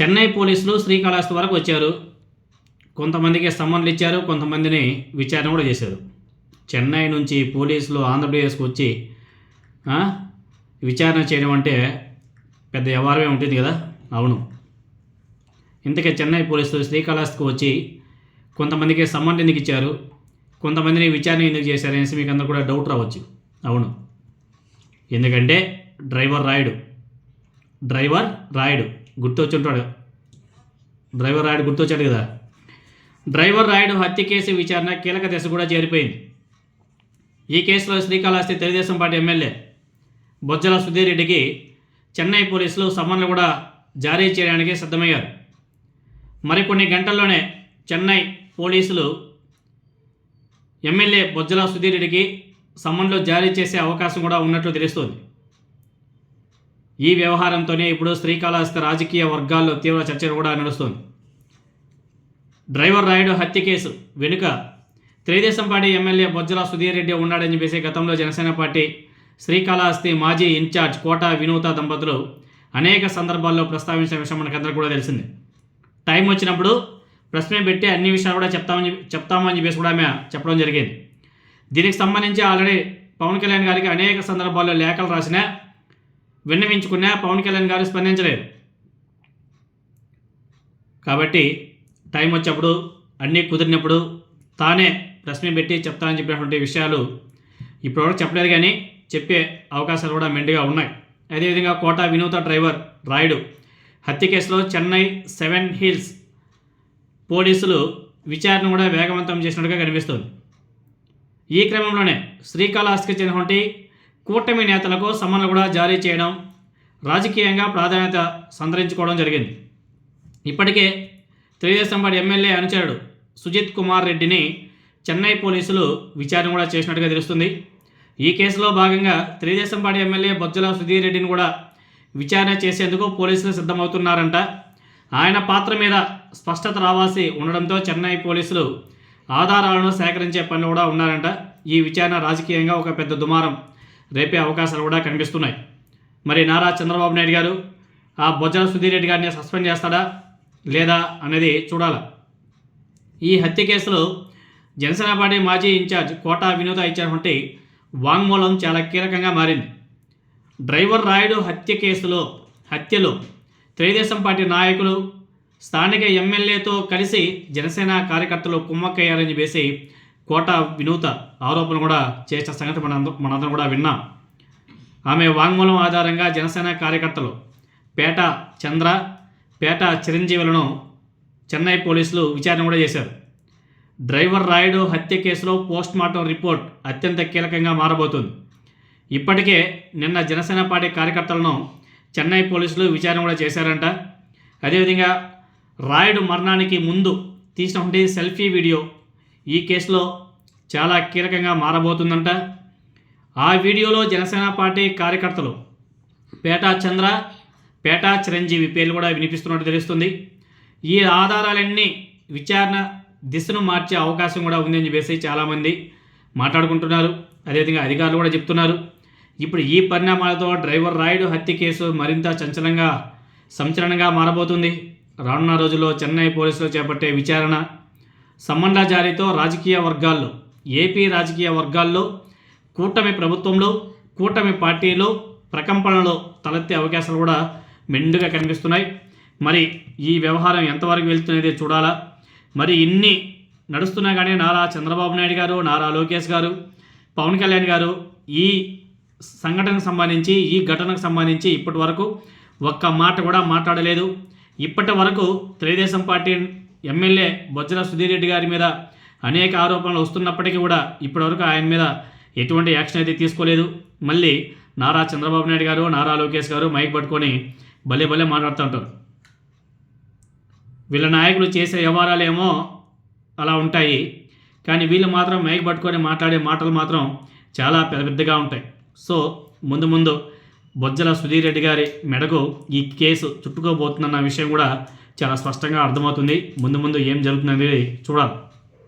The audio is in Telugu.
చెన్నై పోలీసులు శ్రీకాళహస్తి వరకు వచ్చారు. కొంతమందికి సమ్మన్లు ఇచ్చారు కొంతమందిని విచారణ కూడా చేశారు. చెన్నై నుంచి పోలీసులు ఆంధ్రప్రదేశ్కి వచ్చి విచారణ చేయడం అంటే పెద్ద వ్యవహారమే ఉంటుంది కదా? అవును. ఇంతకే చెన్నై పోలీసులు శ్రీకాళహస్తికి వచ్చి కొంతమందికి సమ్మన్ ఎందుకు ఇచ్చారు? కొంతమందిని విచారణ ఎందుకు చేశారు అనేసి మీకు అందరు కూడా డౌట్ రావచ్చు. అవును. ఎందుకంటే డ్రైవర్ రాయుడు. డ్రైవర్ రాయుడు. గుర్తొచ్చుంటాడు. డ్రైవర్ రాయుడు గుర్తొచ్చాడు కదా. డ్రైవర్ రాయుడు హత్య కేసు విచారణ కీలక దశ కూడా చేరిపోయింది. ఈ కేసులో శ్రీకాళహస్తి తెలుగుదేశం పార్టీ ఎమ్మెల్యే బొజ్జల సుధీర్ రెడ్డికి చెన్నై పోలీసులు సమన్లు కూడా జారీ చేయడానికి సిద్ధమయ్యారు. మరికొన్ని గంటల్లోనే చెన్నై పోలీసులు ఎమ్మెల్యే బొజ్జల సుధీర్ రెడ్డికి సమన్లు జారీ చేసే అవకాశం కూడా ఉన్నట్లు తెలుస్తోంది. ఈ వ్యవహారంతోనే ఇప్పుడు శ్రీకాళహస్తి రాజకీయ వర్గాల్లో తీవ్ర చర్చ కూడా నడుస్తోంది. డ్రైవర్ రాయుడు హత్య కేసు వెనుక తెలుగుదేశం పార్టీ ఎమ్మెల్యే బొజ్జల సుధీర్ రెడ్డి ఉన్నాడని చెప్పేసి గతంలో జనసేన పార్టీ శ్రీకాళహస్తి మాజీ ఇన్ఛార్జ్ కోట వినూత దంపతులు అనేక సందర్భాల్లో ప్రస్తావించిన విషయం మనకందరికీ కూడా తెలిసింది. టైం వచ్చినప్పుడు ప్రశ్న పెట్టి అన్ని విషయాలు కూడా చెప్తామని చెప్తామని చెప్పేసి కూడా ఆమె చెప్పడం జరిగింది. దీనికి సంబంధించి ఆల్రెడీ పవన్ కళ్యాణ్ గారికి అనేక సందర్భాల్లో లేఖలు రాసినా విన్నవించుకున్నా పవన్ కళ్యాణ్ గారు స్పందించలేదు. కాబట్టి టైం వచ్చేప్పుడు అన్నీ కుదిరినప్పుడు తానే ప్రశ్న పెట్టి చెప్తానని చెప్పినటువంటి విషయాలు ఇప్పటివరకు చెప్పలేదు కానీ చెప్పే అవకాశాలు కూడా మెండుగా ఉన్నాయి. అదేవిధంగా కోట వినూత డ్రైవర్ రాయుడు హత్య కేసులో చెన్నై సెవెన్ హిల్స్ పోలీసులు విచారణ కూడా వేగవంతం చేసినట్టుగా కనిపిస్తుంది. ఈ క్రమంలోనే శ్రీకాళహస్తికి చెందినటువంటి కూటమి నేతలకు సమన్లు కూడా జారీ చేయడం రాజకీయంగా ప్రాధాన్యత సంతరించుకోవడం జరిగింది. ఇప్పటికే తెలుగుదేశం పార్టీ ఎమ్మెల్యే అనుచరుడు సుజిత్ కుమార్ రెడ్డిని చెన్నై పోలీసులు విచారణ కూడా చేసినట్టుగా తెలుస్తుంది. ఈ కేసులో భాగంగా తెలుగుదేశం పార్టీ ఎమ్మెల్యే బొజ్జల సుధీర్ రెడ్డిని కూడా విచారణ చేసేందుకు పోలీసులు సిద్ధమవుతున్నారంట. ఆయన పాత్ర మీద స్పష్టత రావాల్సి ఉండడంతో చెన్నై పోలీసులు ఆధారాలను సేకరించే పనిలో కూడా ఉన్నారంట. ఈ విచారణ రాజకీయంగా ఒక పెద్ద దుమారం. రేపే అవకాశాలు కూడా కనిపిస్తున్నాయి. మరి నారా చంద్రబాబు నాయుడు గారు ఆ బొజ్జల సుధీర్ రెడ్డి గారిని సస్పెండ్ చేస్తాడా లేదా అనేది చూడాలి? ఈ హత్య కేసులో జనసేన పార్టీ మాజీ ఇన్ఛార్జ్ కోటా వినోద ఇచ్చినటువంటి వాంగ్మూలం చాలా కీలకంగా మారింది. డ్రైవర్ రాయుడు హత్య కేసులో హత్యలో తెలుగుదేశం పార్టీ నాయకులు స్థానిక ఎమ్మెల్యేతో కలిసి జనసేన కార్యకర్తలు కుమ్మక్కయ్యారని చెప్పేసి కోట వినూత ఆరోపణలు కూడా చేసిన సంగతి మన మనందరం కూడా విన్నాం. ఆమె వాంగ్మూలం ఆధారంగా జనసేన కార్యకర్తలు పేట చంద్ర పేట చిరంజీవులను చెన్నై పోలీసులు విచారణ కూడా చేశారు. డ్రైవర్ రాయుడు హత్య కేసులో పోస్ట్ మార్టం రిపోర్ట్ అత్యంత కీలకంగా మారబోతుంది. ఇప్పటికే నిన్న జనసేన పార్టీ కార్యకర్తలను చెన్నై పోలీసులు విచారణ కూడా చేశారంట. అదేవిధంగా రాయుడు మరణానికి ముందు తీసినటువంటి సెల్ఫీ వీడియో ఈ కేసులో చాలా కీలకంగా మారబోతుందంట. ఆ వీడియోలో జనసేన పార్టీ కార్యకర్తలు పేటా చంద్ర పేటా చిరంజీవి పేర్లు కూడా వినిపిస్తున్నట్టు తెలుస్తుంది. ఈ ఆధారాలన్నీ విచారణ దిశను మార్చే అవకాశం కూడా ఉందని చెప్పేసి చాలామంది మాట్లాడుకుంటున్నారు. అదేవిధంగా అధికారులు కూడా చెప్తున్నారు. ఇప్పుడు ఈ పరిణామాలతో డ్రైవర్ రాయుడు హత్య కేసు మరింత చంచలంగా సంచలనంగా మారబోతుంది. రానున్న రోజుల్లో చెన్నై పోలీసులు చేపట్టే విచారణ సంబంధ జారీతో రాజకీయ వర్గాల్లో ఏపీ రాజకీయ వర్గాల్లో కూటమి ప్రభుత్వంలో కూటమి పార్టీలో ప్రకంపనలో తలెత్తే అవకాశాలు కూడా మెండుగా కనిపిస్తున్నాయి. మరి ఈ వ్యవహారం ఎంతవరకు వెళ్తున్నది చూడాలా? మరి ఇన్ని నడుస్తున్నా కానీ నారా చంద్రబాబు నాయుడు గారు నారా లోకేష్ గారు పవన్ కళ్యాణ్ గారు ఈ సంఘటనకు సంబంధించి ఈ ఘటనకు సంబంధించి ఇప్పటి వరకు ఒక్క మాట కూడా మాట్లాడలేదు. ఇప్పటి వరకు తెలుగుదేశం పార్టీ ఎమ్మెల్యే బొజ్జల సుధీర్ రెడ్డి గారి మీద అనేక ఆరోపణలు వస్తున్నప్పటికీ కూడా ఇప్పటివరకు ఆయన మీద ఎటువంటి యాక్షన్ అయితే తీసుకోలేదు. మళ్ళీ నారా చంద్రబాబు నాయుడు గారు నారా లోకేష్ గారు మైక్ పట్టుకొని భలే భలే మాట్లాడుతూ ఉంటారు. వీళ్ళ నాయకులు చేసే వ్యవహారాలేమో అలా ఉంటాయి. కానీ వీళ్ళు మాత్రం మైక్ పట్టుకొని మాట్లాడే మాటలు మాత్రం చాలా పెద్ద పెద్దగా ఉంటాయి. సో ముందు ముందు బొజ్జల సుధీర్ రెడ్డి గారి మెడకు ఈ కేసు చుట్టుకోబోతుందన్న విషయం కూడా చాలా స్పష్టంగా అర్థమవుతుంది. ముందు ముందు ఏం జరుగుతుందనేది చూడాలి.